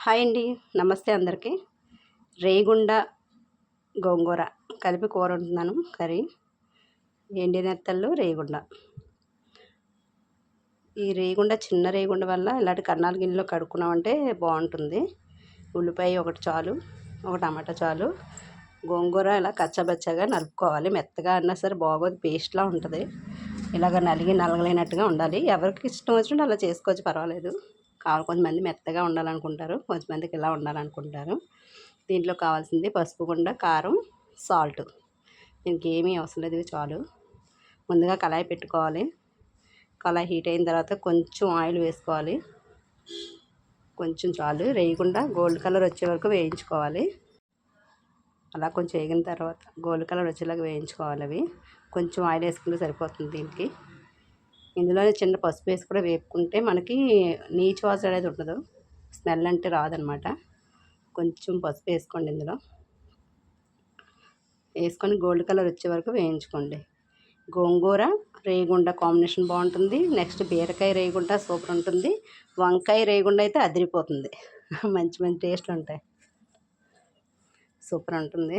Hi అండి. నమస్తే అందరికీ. రేగుండ గోంగూర కలిపి కూర ఉంటున్నాను కర్రీ. ఎండి నెత్తళ్ళు రేగుండ. ఈ రేగుండ చిన్న రేగుండ వల్ల ఇలాంటి కన్నాల గిన్నెలో కడుక్కున్నామంటే బాగుంటుంది. ఉల్లిపాయ ఒకటి చాలు ఒక టమాటా చాలు. గోంగూర ఇలా కచ్చబచ్చగా నలుపుకోవాలి. మెత్తగా అన్నా సరే బాగోదు పేస్ట్లా ఉంటుంది. ఇలాగ నలిగి నలగలేనట్టుగా ఉండాలి. ఎవరికి ఇష్టం వచ్చినట్టు అలా చేసుకోవచ్చు పర్వాలేదు. కావాలి. కొంతమంది మెత్తగా ఉండాలనుకుంటారు. కొంతమందికి ఇలా ఉండాలనుకుంటారు. దీంట్లో కావాల్సింది పసుపు గుండ కారం సాల్ట్. దీనికి ఏమీ అవసరం లేదు. చాలు. ముందుగా కళాయి పెట్టుకోవాలి. కళాయి హీట్ అయిన తర్వాత కొంచెం ఆయిల్ వేసుకోవాలి. కొంచెం చాలు. వేయకుండా గోల్డ్ కలర్ వచ్చే వరకు వేయించుకోవాలి. అలా కొంచెం వేగిన తర్వాత గోల్డ్ కలర్ వచ్చేలాగా వేయించుకోవాలి అవి. కొంచెం ఆయిల్ వేసుకుంటే సరిపోతుంది దీనికి. ఇందులోనే చిన్న పసుపు వేసి కూడా వేపుకుంటే మనకి నీచు వాసన అనేది ఉండదు. స్మెల్ అంటే రాదనమాట. కొంచెం పసుపు వేసుకోండి ఇందులో. వేసుకొని గోల్డ్ కలర్ వచ్చే వరకు వేయించుకోండి. గోంగూర రేగుండ కాంబినేషన్ బాగుంటుంది. నెక్స్ట్ బీరకాయ రేగుండ సూపర్ ఉంటుంది. వంకాయ రేగుండ అయితే అదిరిపోతుంది. మంచి మంచి టేస్ట్లు ఉంటాయి. సూపర్ ఉంటుంది.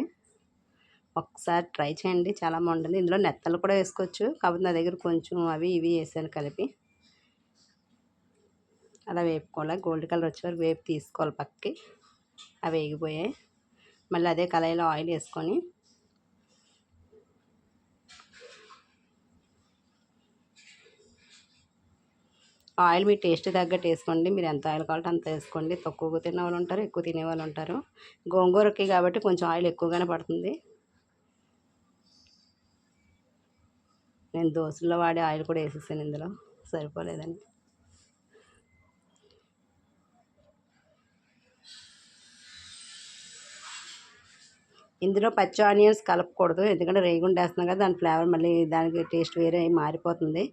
ఒకసారి ట్రై చేయండి. చాలా బాగుంటుంది. ఇందులో నెత్తలు కూడా వేసుకోవచ్చు. కాకపోతే నా దగ్గర కొంచెం అవి ఇవి వేసాను కలిపి. అలా వేపుకోవాలి. గోల్డ్ కలర్ వచ్చే వరకు వేపు తీసుకోవాలి పక్కకి. అవి వేగిపోయాయి. మళ్ళీ అదే కళాయిలో ఆయిల్ వేసుకొని ఆయిల్ మీ టేస్ట్ తగ్గట్టు వేసుకోండి. మీరు ఎంత ఆయిల్ కావాలంటే అంత వేసుకోండి. తక్కువగా తినే వాళ్ళు ఉంటారు ఎక్కువ తినే వాళ్ళు ఉంటారు. గోంగూరకి కాబట్టి కొంచెం ఆయిల్ ఎక్కువగానే పడుతుంది. నేను దోశల్లో వాడే ఆయిల్ కూడా వేసేసాను ఇందులో. సరిపోలేదని ఇందులో పచ్చి ఆనియన్స్ కలపకూడదు. ఎందుకంటే రేగుండ వేస్తున్నాం కదా దాని ఫ్లేవర్ మళ్ళీ దానికి టేస్ట్ వేరే మారిపోతుంది.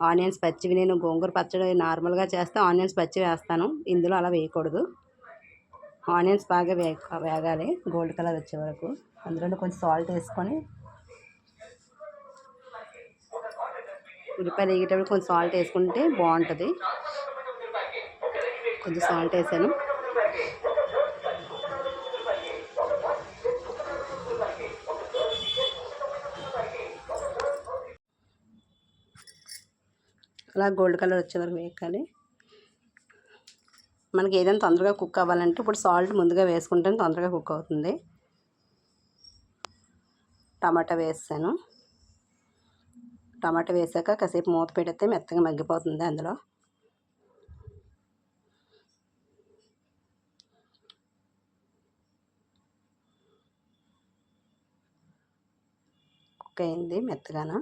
ఆనియన్స్ పచ్చివి నేను గోంగూర పచ్చడి నార్మల్గా చేస్తే ఆనియన్స్ పచ్చి వేస్తాను. ఇందులో అలా వేయకూడదు. ఆనియన్స్ బాగా వేగాలి. గోల్డ్ కలర్ వచ్చే వరకు. అందులో కొంచెం సాల్ట్ వేసుకొని ఉల్లిపాయలు వేగేటప్పుడు కొంచెం సాల్ట్ వేసుకుంటే బాగుంటుంది. కొంచెం సాల్ట్ వేసాను. అలా గోల్డ్ కలర్ వచ్చే వరకు వేయాలి మనకి ఏదైనా తొందరగా కుక్ అవ్వాలంటే ఇప్పుడు సాల్ట్ ముందుగా వేసుకుంటే తొందరగా కుక్ అవుతుంది. టమాటా వేసాను. టమాటా వేసాక కాసేపు మూత పెడితే మెత్తగా మగ్గిపోతుంది అందులో. కుక్ అయింది మెత్తగాను.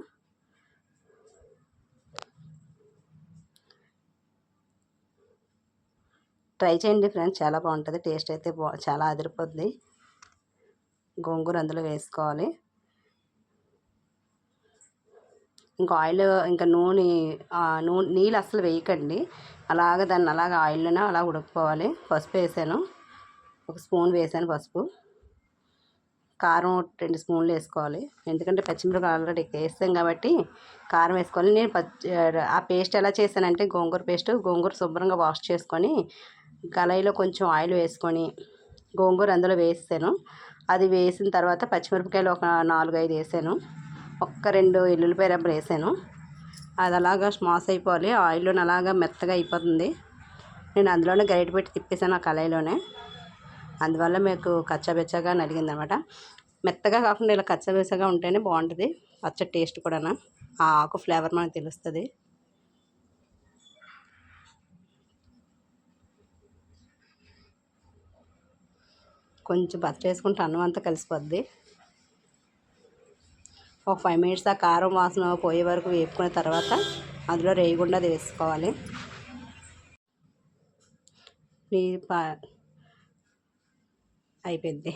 ట్రై చేయండి ఫ్రెండ్స్ చాలా బాగుంటుంది టేస్ట్ అయితే బా చాలా అదిరిపోద్ది. గోంగూర అందులో వేసుకోవాలి. ఇంకా ఆయిల్ ఇంకా నూనె నూనె నీళ్ళు అస్సలు వేయకండి. అలాగ దాన్ని అలాగ ఆయిల్లోనే అలా ఉడకపోవాలి. పసుపు వేసాను. ఒక స్పూన్ వేసాను పసుపు. కారం రెండు స్పూన్లు వేసుకోవాలి. ఎందుకంటే పచ్చిమిరపకాయ ఆల్రెడీ వేస్తాం కాబట్టి కారం వేసుకోవాలి. నేను పచ్చి ఆ పేస్ట్ ఎలా చేశానంటే గోంగూర పేస్ట్ గోంగూర శుభ్రంగా వాష్ చేసుకొని కళాయిలో కొంచెం ఆయిల్ వేసుకొని గోంగూర అందులో వేసాను అది వేసిన తర్వాత పచ్చిమిరపకాయలు ఒక నాలుగు ఐదు వేసాను. ఒక్క రెండు ఎల్లుల్లిపాయ రబ్బలు వేసాను. అది అలాగా స్మాస్ అయిపోవాలి. ఆయిల్లో అలాగా మెత్తగా అయిపోతుంది. నేను అందులోనే గరిటె పెట్టి తిప్పేసాను ఆ కళాయిలోనే. అందువల్ల మీకు కచ్చాబెచ్చగా నలిగింది అనమాట మెత్తగా కాకుండా ఇలా కచ్చాబెచ్చగా ఉంటేనే బాగుంటుంది. పచ్చ టేస్ట్ కూడా ఆ ఆకు ఫ్లేవర్ మనకు తెలుస్తుంది. కొంచెం బచ్చ వేసుకుంటే అన్నం అంతా కలిసిపోద్ది. ఒక ఫైవ్ మినిట్స్ ఆ కారం వాసన పోయే వరకు వేపుకున్న తర్వాత అందులో రేయకుండా వేసుకోవాలి. అయిపోయింది.